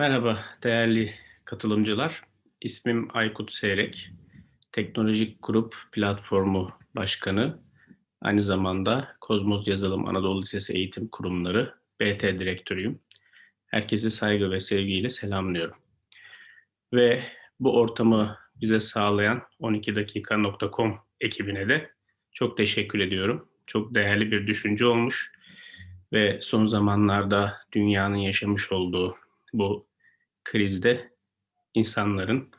Merhaba değerli katılımcılar. İsmim Aykut Seyrek. Teknolojik Grup Platformu Başkanı. Aynı zamanda Kozmoz Yazılım Anadolu Lisesi Eğitim Kurumları BT Direktörüyüm. Herkesi saygı ve sevgiyle selamlıyorum. Ve bu ortamı bize sağlayan 12dakika.com ekibine de çok teşekkür ediyorum. Çok değerli bir düşünce olmuş ve son zamanlarda dünyanın yaşamış olduğu bu krizde insanların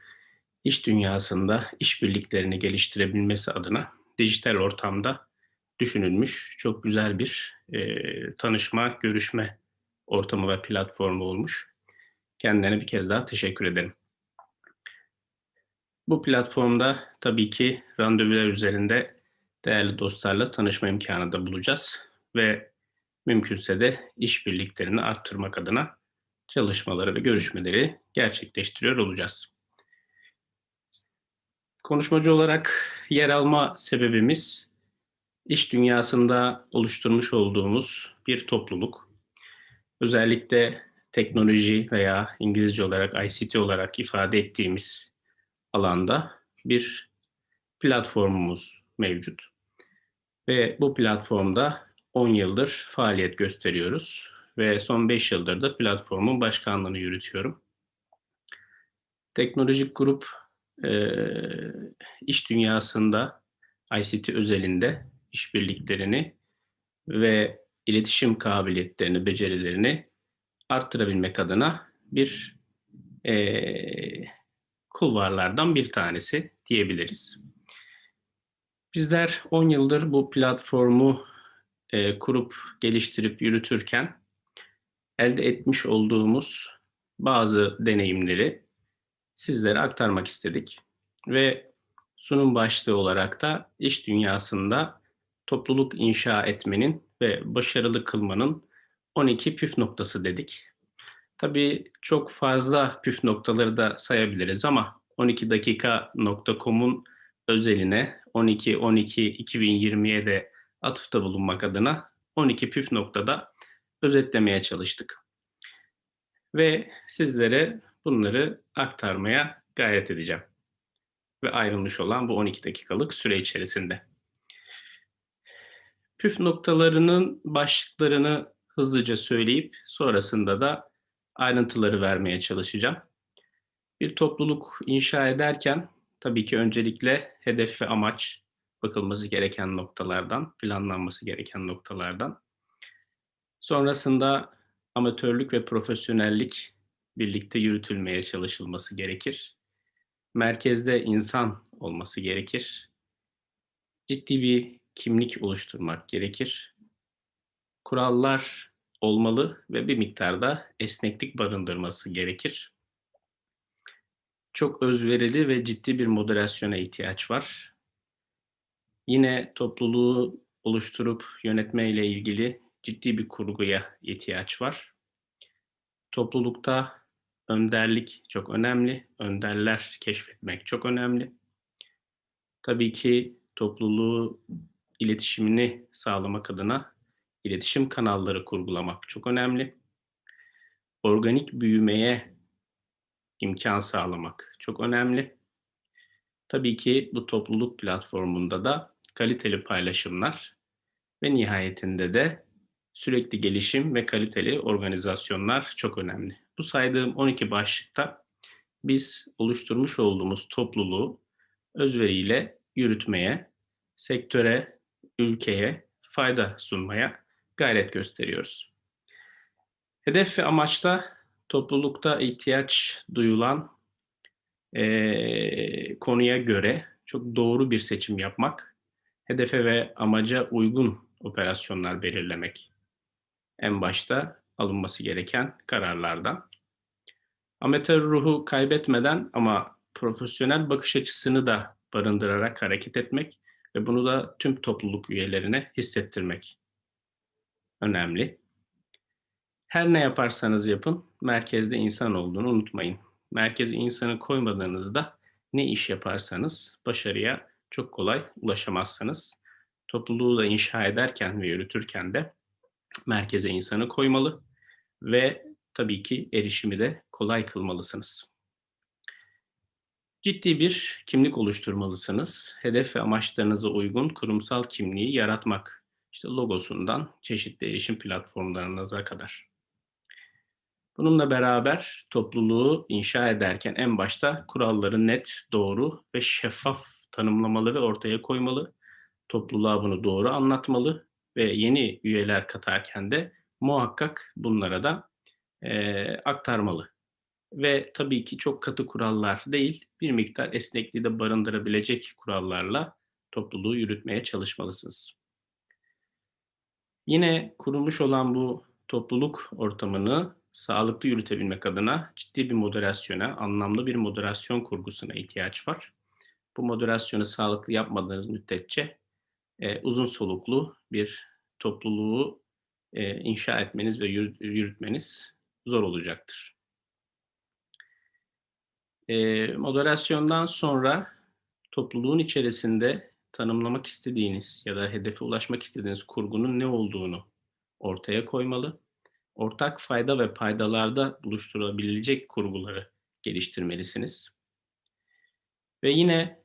iş dünyasında işbirliklerini geliştirebilmesi adına dijital ortamda düşünülmüş çok güzel bir e, tanışma, görüşme ortamı ve platformu olmuş. Kendilerine bir kez daha teşekkür ederim. Bu platformda tabii ki randevular üzerinde değerli dostlarla tanışma imkanı da bulacağız ve mümkünse de işbirliklerini arttırmak adına çalışmaları ve görüşmeleri gerçekleştiriyor olacağız. Konuşmacı olarak yer alma sebebimiz iş dünyasında oluşturmuş olduğumuz bir topluluk. Özellikle teknoloji veya İngilizce olarak ICT olarak ifade ettiğimiz alanda bir platformumuz mevcut. Ve bu platformda 10 yıldır faaliyet gösteriyoruz ve son 5 yıldır da platformun başkanlığını yürütüyorum. Teknolojik grup e, iş dünyasında ICT özelinde işbirliklerini ve iletişim kabiliyetlerini, becerilerini arttırabilmek adına bir e, kulvarlardan bir tanesi diyebiliriz. Bizler 10 yıldır bu platformu e, kurup geliştirip yürütürken elde etmiş olduğumuz bazı deneyimleri sizlere aktarmak istedik. Ve sunum başlığı olarak da iş dünyasında topluluk inşa etmenin ve başarılı kılmanın 12 püf noktası dedik. Tabii çok fazla püf noktaları da sayabiliriz ama 12 dakika.com'un özeline 12-12-2020'ye de atıfta bulunmak adına 12 püf noktada özetlemeye çalıştık. Ve sizlere bunları aktarmaya gayret edeceğim. Ve ayrılmış olan bu 12 dakikalık süre içerisinde. Püf noktalarının başlıklarını hızlıca söyleyip sonrasında da ayrıntıları vermeye çalışacağım. Bir topluluk inşa ederken tabii ki öncelikle hedef ve amaç bakılması gereken noktalardan, planlanması gereken noktalardan. Sonrasında amatörlük ve profesyonellik birlikte yürütülmeye çalışılması gerekir. Merkezde insan olması gerekir. Ciddi bir kimlik oluşturmak gerekir. Kurallar olmalı ve bir miktarda esneklik barındırması gerekir. Çok özverili ve ciddi bir moderasyona ihtiyaç var. Yine topluluğu oluşturup yönetme ile ilgili ciddi bir kurguya ihtiyaç var. Toplulukta önderlik çok önemli. Önderler keşfetmek çok önemli. Tabii ki topluluğu iletişimini sağlamak adına iletişim kanalları kurgulamak çok önemli. Organik büyümeye imkan sağlamak çok önemli. Tabii ki bu topluluk platformunda da kaliteli paylaşımlar ve nihayetinde de sürekli gelişim ve kaliteli organizasyonlar çok önemli. Bu saydığım 12 başlıkta biz oluşturmuş olduğumuz topluluğu özveriyle yürütmeye, sektöre, ülkeye fayda sunmaya gayret gösteriyoruz. Hedef ve amaçta toplulukta ihtiyaç duyulan e, konuya göre çok doğru bir seçim yapmak, hedefe ve amaca uygun operasyonlar belirlemek en başta alınması gereken kararlardan. Amatör ruhu kaybetmeden ama profesyonel bakış açısını da barındırarak hareket etmek ve bunu da tüm topluluk üyelerine hissettirmek önemli. Her ne yaparsanız yapın, merkezde insan olduğunu unutmayın. Merkeze insanı koymadığınızda ne iş yaparsanız başarıya çok kolay ulaşamazsınız. Topluluğu da inşa ederken ve yürütürken de merkeze insanı koymalı ve tabii ki erişimi de kolay kılmalısınız. Ciddi bir kimlik oluşturmalısınız. Hedef ve amaçlarınıza uygun kurumsal kimliği yaratmak. İşte logosundan çeşitli erişim platformlarınıza kadar. Bununla beraber topluluğu inşa ederken en başta kuralları net, doğru ve şeffaf tanımlamaları ortaya koymalı. Topluluğa bunu doğru anlatmalı ve yeni üyeler katarken de muhakkak bunlara da e, aktarmalı. Ve tabii ki çok katı kurallar değil, bir miktar esnekliği de barındırabilecek kurallarla topluluğu yürütmeye çalışmalısınız. Yine kurulmuş olan bu topluluk ortamını sağlıklı yürütebilmek adına ciddi bir moderasyona, anlamlı bir moderasyon kurgusuna ihtiyaç var. Bu moderasyonu sağlıklı yapmadığınız müddetçe e, uzun soluklu bir topluluğu e, inşa etmeniz ve yürütmeniz zor olacaktır. E, moderasyondan sonra topluluğun içerisinde tanımlamak istediğiniz ya da hedefe ulaşmak istediğiniz kurgunun ne olduğunu ortaya koymalı. Ortak fayda ve paydalarda buluşturulabilecek kurguları geliştirmelisiniz. Ve yine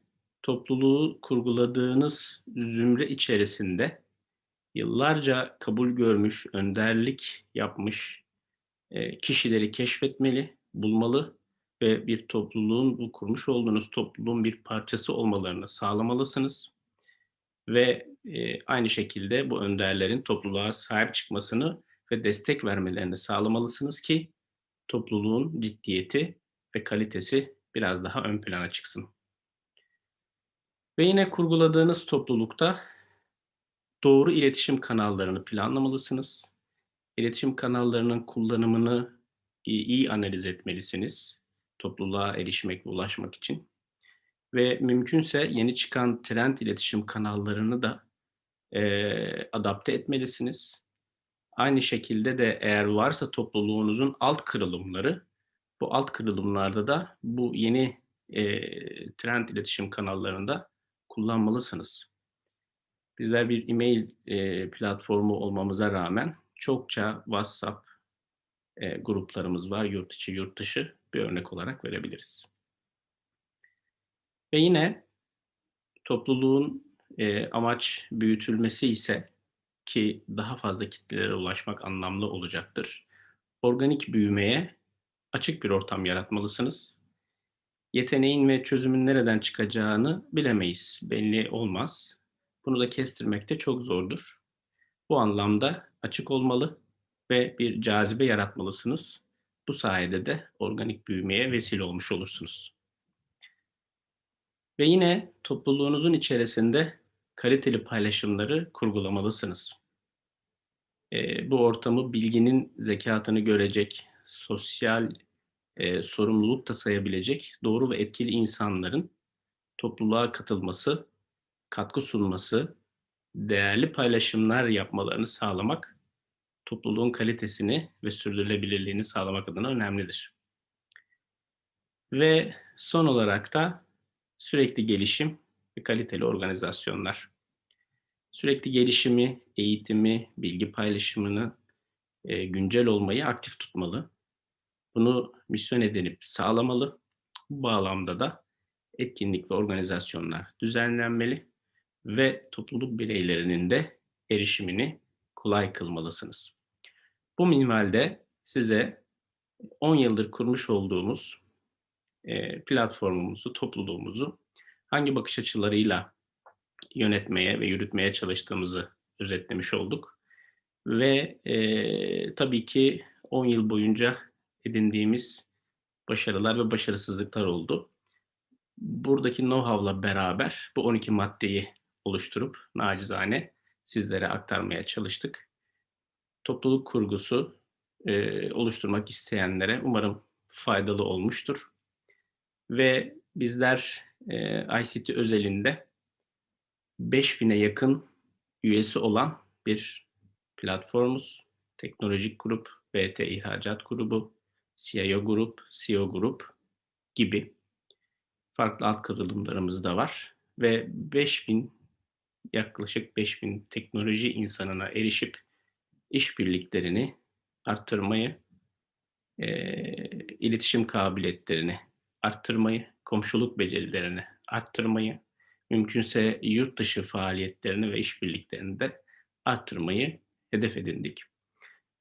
topluluğu kurguladığınız zümre içerisinde yıllarca kabul görmüş, önderlik yapmış e, kişileri keşfetmeli, bulmalı ve bir topluluğun, bu kurmuş olduğunuz topluluğun bir parçası olmalarını sağlamalısınız. Ve e, aynı şekilde bu önderlerin topluluğa sahip çıkmasını ve destek vermelerini sağlamalısınız ki topluluğun ciddiyeti ve kalitesi biraz daha ön plana çıksın. Ve yine kurguladığınız toplulukta doğru iletişim kanallarını planlamalısınız. İletişim kanallarının kullanımını iyi, analiz etmelisiniz. Topluluğa erişmek ve ulaşmak için. Ve mümkünse yeni çıkan trend iletişim kanallarını da e, adapte etmelisiniz. Aynı şekilde de eğer varsa topluluğunuzun alt kırılımları, bu alt kırılımlarda da bu yeni e, trend iletişim kanallarında kullanmalısınız. Bizler bir e-mail e, platformu olmamıza rağmen çokça WhatsApp e, gruplarımız var, yurt içi, yurt dışı bir örnek olarak verebiliriz. Ve yine topluluğun e, amaç büyütülmesi ise ki daha fazla kitlelere ulaşmak anlamlı olacaktır. Organik büyümeye açık bir ortam yaratmalısınız. Yeteneğin ve çözümün nereden çıkacağını bilemeyiz, belli olmaz. Bunu da kestirmek de çok zordur. Bu anlamda açık olmalı ve bir cazibe yaratmalısınız. Bu sayede de organik büyümeye vesile olmuş olursunuz. Ve yine topluluğunuzun içerisinde kaliteli paylaşımları kurgulamalısınız. E, bu ortamı bilginin zekatını görecek, sosyal e, sorumluluk da sayabilecek doğru ve etkili insanların topluluğa katılması, katkı sunması, değerli paylaşımlar yapmalarını sağlamak, topluluğun kalitesini ve sürdürülebilirliğini sağlamak adına önemlidir. Ve son olarak da sürekli gelişim ve kaliteli organizasyonlar. Sürekli gelişimi, eğitimi, bilgi paylaşımını, e, güncel olmayı aktif tutmalı. Bunu misyon edinip sağlamalı. Bu bağlamda da etkinlik ve organizasyonlar düzenlenmeli ve topluluk bireylerinin de erişimini kolay kılmalısınız. Bu minvalde size 10 yıldır kurmuş olduğumuz e, platformumuzu, topluluğumuzu hangi bakış açılarıyla yönetmeye ve yürütmeye çalıştığımızı özetlemiş olduk. Ve e, tabii ki 10 yıl boyunca edindiğimiz başarılar ve başarısızlıklar oldu. Buradaki know-how'la beraber bu 12 maddeyi oluşturup nacizane sizlere aktarmaya çalıştık. Topluluk kurgusu e, oluşturmak isteyenlere umarım faydalı olmuştur. Ve bizler e, ICT özelinde 5000'e yakın üyesi olan bir platformuz. Teknolojik grup, BT İhracat Grubu, CIO Grup, CEO Grup gibi farklı alt kırılımlarımız da var. Ve 5000 yaklaşık 5000 teknoloji insanına erişip işbirliklerini arttırmayı eee, iletişim kabiliyetlerini arttırmayı, komşuluk becerilerini arttırmayı, mümkünse yurt dışı faaliyetlerini ve işbirliklerini de arttırmayı hedef edindik.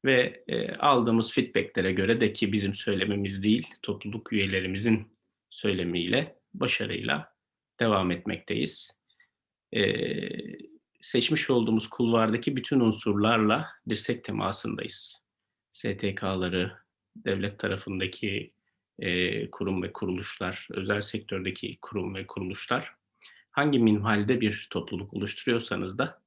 Ve, eee, aldığımız feedback'lere göre de ki bizim söylememiz değil, topluluk üyelerimizin söylemiyle başarıyla devam etmekteyiz. Eee, seçmiş olduğumuz kulvardaki bütün unsurlarla dirsek temasındayız. STK'ları, devlet tarafındaki, eee, kurum ve kuruluşlar, özel sektördeki kurum ve kuruluşlar, hangi minvalde bir topluluk oluşturuyorsanız da,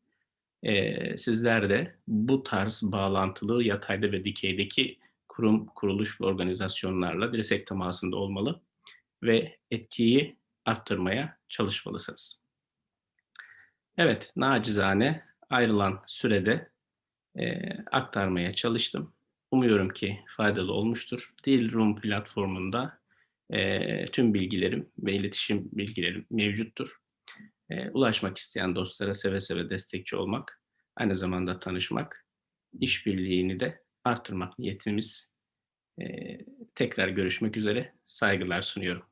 eee, sizler de bu tarz bağlantılı yatayda ve dikeydeki kurum, kuruluş ve organizasyonlarla dirsek temasında olmalı ve etkiyi arttırmaya çalışmalısınız. Evet, nacizane ayrılan sürede, eee, aktarmaya çalıştım. Umuyorum ki faydalı olmuştur. Dealroom platformunda, eee, tüm bilgilerim ve iletişim bilgilerim mevcuttur. Eee, ulaşmak isteyen dostlara seve seve destekçi olmak, aynı zamanda tanışmak, işbirliğini de arttırmak niyetimiz. Eee, tekrar görüşmek üzere, saygılar sunuyorum.